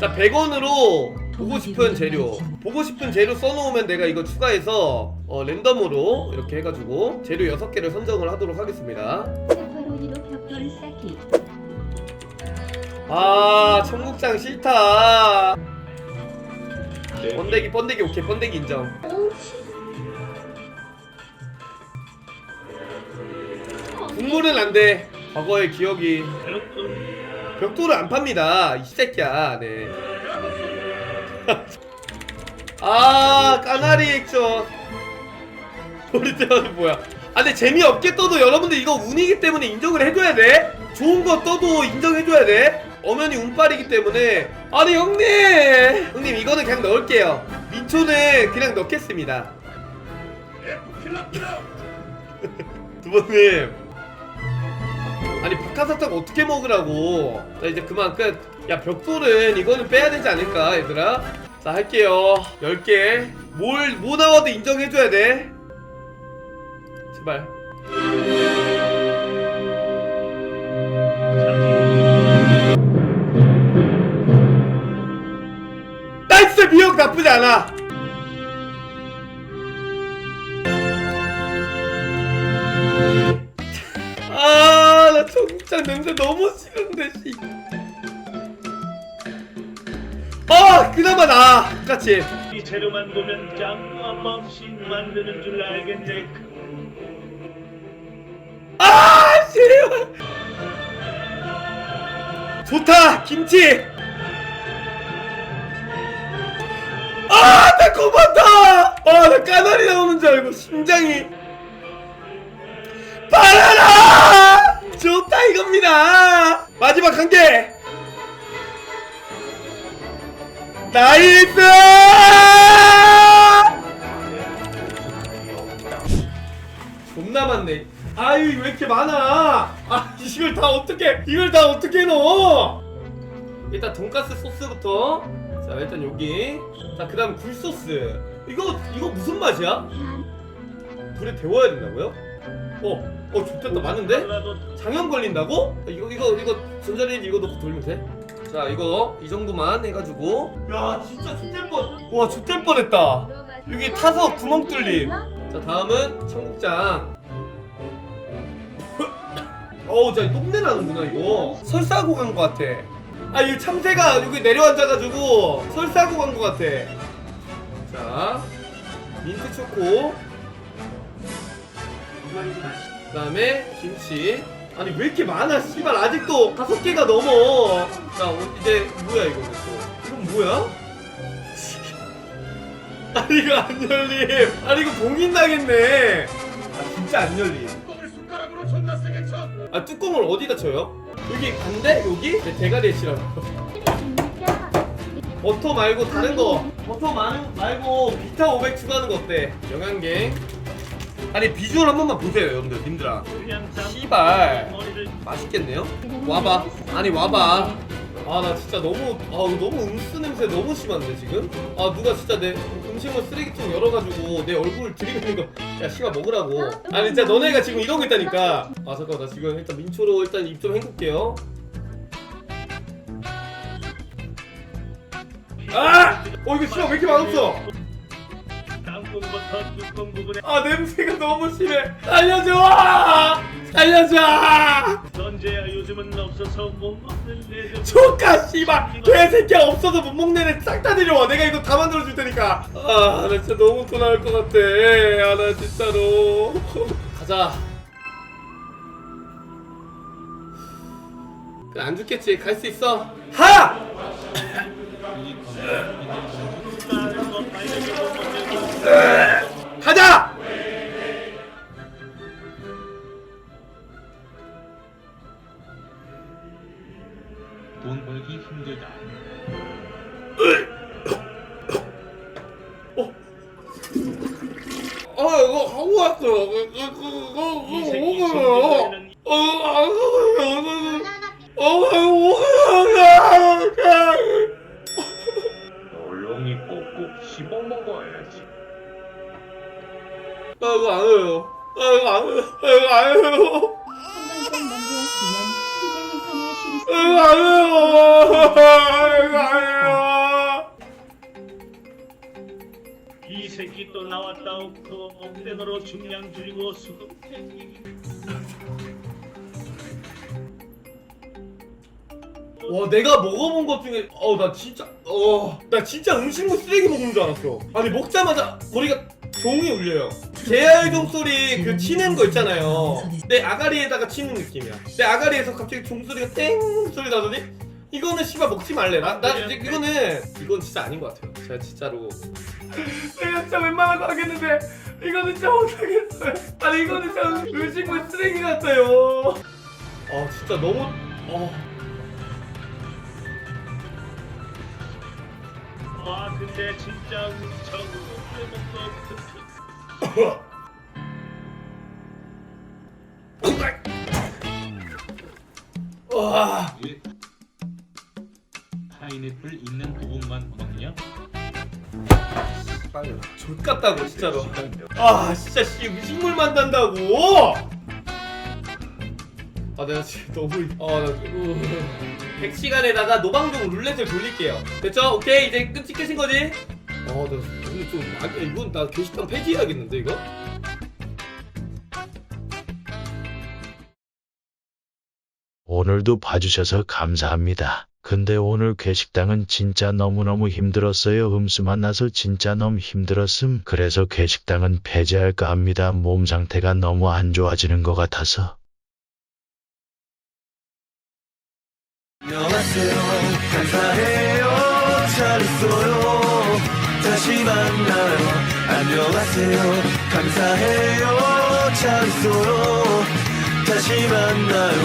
자 100원으로 보고 싶은 재료. 보고 싶은 재료 써놓으면 내가 이거 추가해서 어, 랜덤으로 이렇게 해가지고 재료 6개를 선정을 하도록 하겠습니다. 페퍼로니로 벽돌 쌓기. 아 청국장 싫다. 네. 번데기 번데기 오케이. 번데기 인정. 국물은 안돼. 과거의 기억이 벽돌을 안 팝니다 이 새끼야. 네. 아 까나리 액션. 우리 때는 뭐야? 아 근데 재미없게 떠도 여러분들 이거 운이기 때문에 인정을 해줘야 돼? 좋은 거 떠도 인정해줘야 돼? 엄연히 운빨이기 때문에. 아니 형님! 형님 이거는 그냥 넣을게요. 민초는 그냥 넣겠습니다. 두번님 아니 박하사탕 어떻게 먹으라고? 자 이제 그만 끝야 벽돌은 이거는 빼야 되지 않을까 얘들아? 자 할게요. 10개. 뭘 뭐 나와도 인정해줘야 돼? 제발. 나이스! 미역 나쁘지 않아 아, 나 청국장 냄새 너무 싫은데, 씨. 아, 그나마 나, 같이. 이 재료만 보면 짱구한 맘씩 만드는 줄 알겠네. 아, 씨발. 좋다, 김치. 아, 달콤하다. 아, 나 까나리 나오는 줄 알고 심장이. 바나나! 좋다 이겁니다. 마지막 한 개. 나이스! 존나 많네. 아유 왜 이렇게 많아? 아 이걸 다 어떻게 이걸 다 어떻게 넣어? 일단 돈가스 소스부터. 자 일단 여기. 자 그 다음 굴 소스. 이거 이거 무슨 맛이야? 불에 데워야 된다고요? 어, 어 좋겠다 많은데? 장염 걸린다고? 이거 이거 이거 전자레인지 이거 넣고 돌면 돼? 자 이거 이 정도만 해가지고 야 진짜 죽될 뻔. 와 죽될 뻔했다. 여기 타서 구멍 뚫림. 자 다음은 청국장. 어우 진짜 똥내 나는구나 이거. 설사하고 간거 같아. 아 이 참새가 여기 내려앉아가지고 설사하고 간거 같아. 자 민트 초코. 그다음에 김치. 아니 왜 이렇게 많아? 씨발 아직도 다섯 개가 넘어. 자 어, 이제 뭐야 이거 또? 이건 뭐야? 아니 이거 안 열림. 아니 이거 봉인 당했네. 아 진짜 안 열림. 숟가락으로 존나 세게 쳐. 아 뚜껑을 어디다 쳐요? 여기 반대? 여기? 내 대가리에 치라고. 버터 말고 다른 거. 버터 말, 말고 비타 500 추가하는 거 어때? 영양갱. 아니 비주얼 한 번만 보세요 여러분들 님들아. 씨발. 맛있겠네요? 와봐. 아니 와봐. 아 나 진짜 너무 아 너무 음수 냄새 너무 심한데 지금? 아 누가 진짜 내 음식물 쓰레기통 열어가지고 내 얼굴 들이미는 거야 씨발 먹으라고. 아니 진짜 너네가 지금 이러고 있다니까. 아 잠깐 나 지금 일단 민초로 일단 입 좀 헹굴게요. 아! 어 이거 씨발 왜 이렇게 맛없어? 부분에 아 냄새가 너무 심해. 살려줘! 살려줘! 넌제야 요즘은 없어서 못 먹는데 좀 조카 씨발. 개새끼야 없어서 못 먹는 애 싹 다 데려와. 내가 이거 다 만들어 줄 테니까. 아나 진짜 너무 또 나올 것 같아. 아나 진짜로. 가자. 그래 안 죽겠지. 갈 수 있어. 하! 먹는 가자! 돈 벌기 힘들다. 아 이거 하고 왔어 그거 그거 이 그거 새끼 먹어요 손들이는 어안 먹어요 어안 먹어요 얼렁이 꼭꼭 씹어 먹어야지. 아 이거 안 해요. 아, 나 아, 이거 안 해요. 나 이거 안 해요. 나 이거 안 해요. 이거 안 해요. 이 새끼 또 나왔다 그 옥토 옥대너로 중량 줄이고 수급해 와 내가 먹어본 것 중에 어나 진짜 어나 진짜 음식물 쓰레기 먹는 줄 알았어 아니 먹자마자 머리가 종이 울려요 제아의 종소리 그 치는 거 있잖아요. 내 아가리에다가 치는 느낌이야. 내 아가리에서 갑자기 종소리가 땡 소리 나더니 이거는 씨발 먹지 말래. 나, 나 이제 이거는 이건 진짜 아닌 것 같아요. 제가 진짜로. 내가 진짜 웬만한 거 하겠는데 이거는 진짜 못하겠어요. 아니 이거는 진짜 음- 음식물 쓰레기 같아요. 아 진짜 너무 어와 근데 진짜 저거 빼먹도 와 파인애플 있는 부분만 먹냐? 족 같다고 진짜로 아 진짜 씨 음식물 만든다고 아 내가 지금 너무 아나 100시간에다가 노방종 룰렛을 돌릴게요 됐죠? 오케이 이제 끝이 끝인 거지? 아나 오늘 좀 아, 이건 나 게시판 폐지해야겠는데 이거? 오늘도 봐주셔서 감사합니다. 근데 오늘 괴식당은 진짜 너무너무 힘들었어요. 음수 만 나서 진짜 너무 힘들었음. 그래서 괴식당은 폐지할까 합니다. 몸 상태가 너무 안 좋아지는 것 같아서. 안녕하세요 있어요 다시 만나요. 안녕하세요. 감사해요. 잘 있어요 다시 만나요.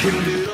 힘들어